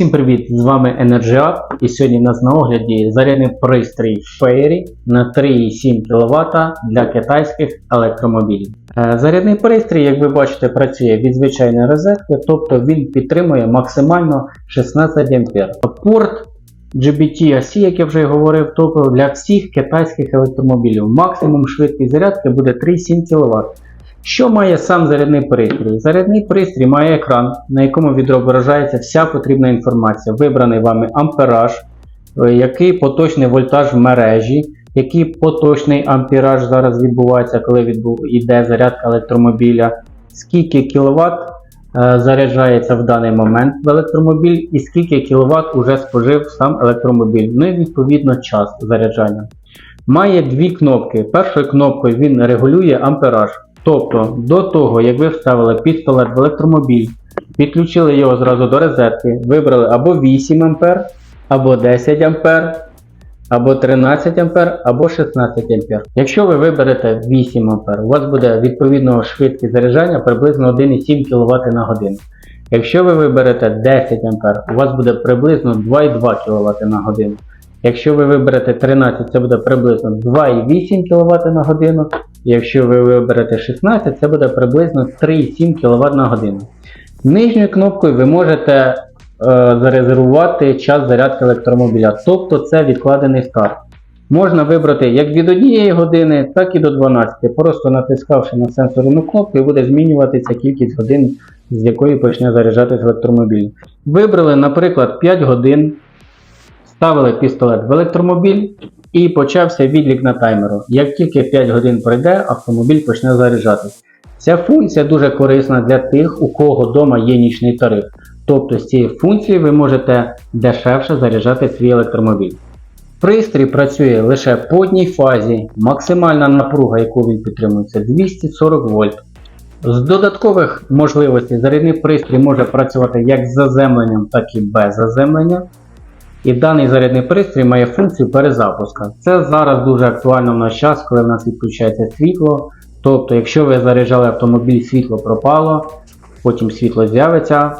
Всім привіт! З вами EnergyUp і сьогодні у нас на огляді зарядний пристрій Fairy на 3,7 кВт для китайських електромобілів. Е, Зарядний пристрій, як ви бачите, працює від звичайної розетки, тобто він підтримує максимально 16 А. Порт GBT-AC, як я вже говорив, тобто для всіх китайських електромобілів. Максимум швидкість зарядки буде 3,7 кВт. Що має сам зарядний пристрій? Зарядний пристрій має екран, на якому відображається вся потрібна інформація. Вибраний вами ампераж, е, який поточний вольтаж в мережі, який поточний ампераж зараз відбувається, коли відбу... йде зарядка електромобіля, скільки кВт заряджається в даний момент в електромобіль і скільки кВт уже спожив сам електромобіль. Ну і відповідно час заряджання. Має дві кнопки. Першою кнопкою він регулює ампераж. Тобто, до того, як ви вставили пістолет в електромобіль, підключили його зразу до розетки, вибрали або 8 А, або 10 А, або 13 А, або 16 А. Якщо ви виберете 8 А, у вас буде відповідно швидкість заряджання приблизно 1,7 кВт на годину. Якщо ви виберете 10 А, у вас буде приблизно 2,2 кВт на годину. Якщо ви виберете 13, це буде приблизно 2,8 кВт на годину. Якщо ви виберете 16, це буде приблизно 3,7 кВт на годину. Нижньою кнопкою ви можете е, зарезервувати час зарядки електромобіля, тобто це відкладений старт. Можна вибрати як від 1 години, так і до 12, просто натискавши на сенсорну кнопку і буде змінюватися кількість годин, з якої почне заряджатися електромобіль. Вибрали, наприклад, 5 годин, ставили пістолет в електромобіль і почався відлік на таймеру. Як тільки 5 годин пройде, автомобіль почне заряджатись. Ця функція дуже корисна для тих, у кого вдома є нічний тариф. Тобто з цією функцією ви можете дешевше заряджати свій електромобіль. Пристрій працює лише по одній фазі, максимальна напруга, яку він підтримує, це 240 вольт. З додаткових можливостей зарядний пристрій може працювати як з заземленням, так і без заземлення. І даний зарядний пристрій має функцію перезапуска. Це зараз дуже актуально в наш час, коли в нас відключається світло. Тобто, якщо ви заряджали автомобіль, світло пропало, потім світло з'явиться,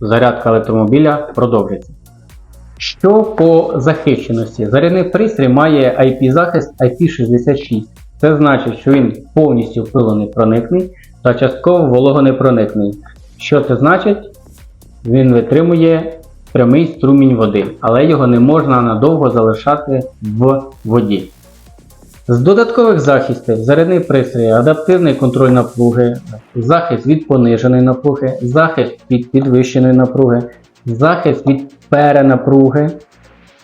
зарядка електромобіля продовжиться. Що по захищеності? Зарядний пристрій має IP-захист IP66. Це значить, що він повністю пилонепроникний та частково вологонепроникний. Що це значить? Він витримує прямий струмінь води, але його не можна надовго залишати в воді. З додаткових захистів зарядний пристрій, адаптивний контроль напруги, захист від пониженої напруги, захист від підвищеної напруги, захист від перенапруги,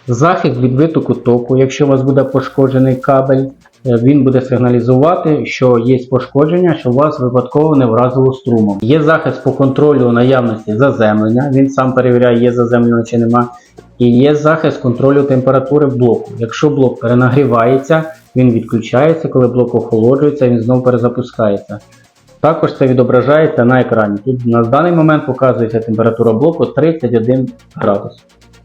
захист від витоку току. Якщо у вас буде пошкоджений кабель, він буде сигналізувати, що є пошкодження, що вас випадково не вразило струмом. Є захист по контролю наявності заземлення, він сам перевіряє, є заземлення чи нема. І є захист контролю температури блоку. Якщо блок перенагрівається, він відключається, коли блок охолоджується, він знову перезапускається. Також це відображається на екрані. Тут на даний момент показується температура блоку 31 градус.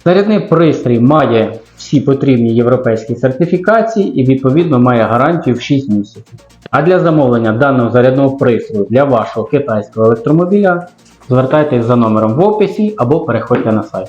Зарядний пристрій має всі потрібні європейські сертифікації і відповідно має гарантію в 6 місяців. А для замовлення даного зарядного пристрою для вашого китайського електромобіля звертайтесь за номером в описі або переходьте на сайт.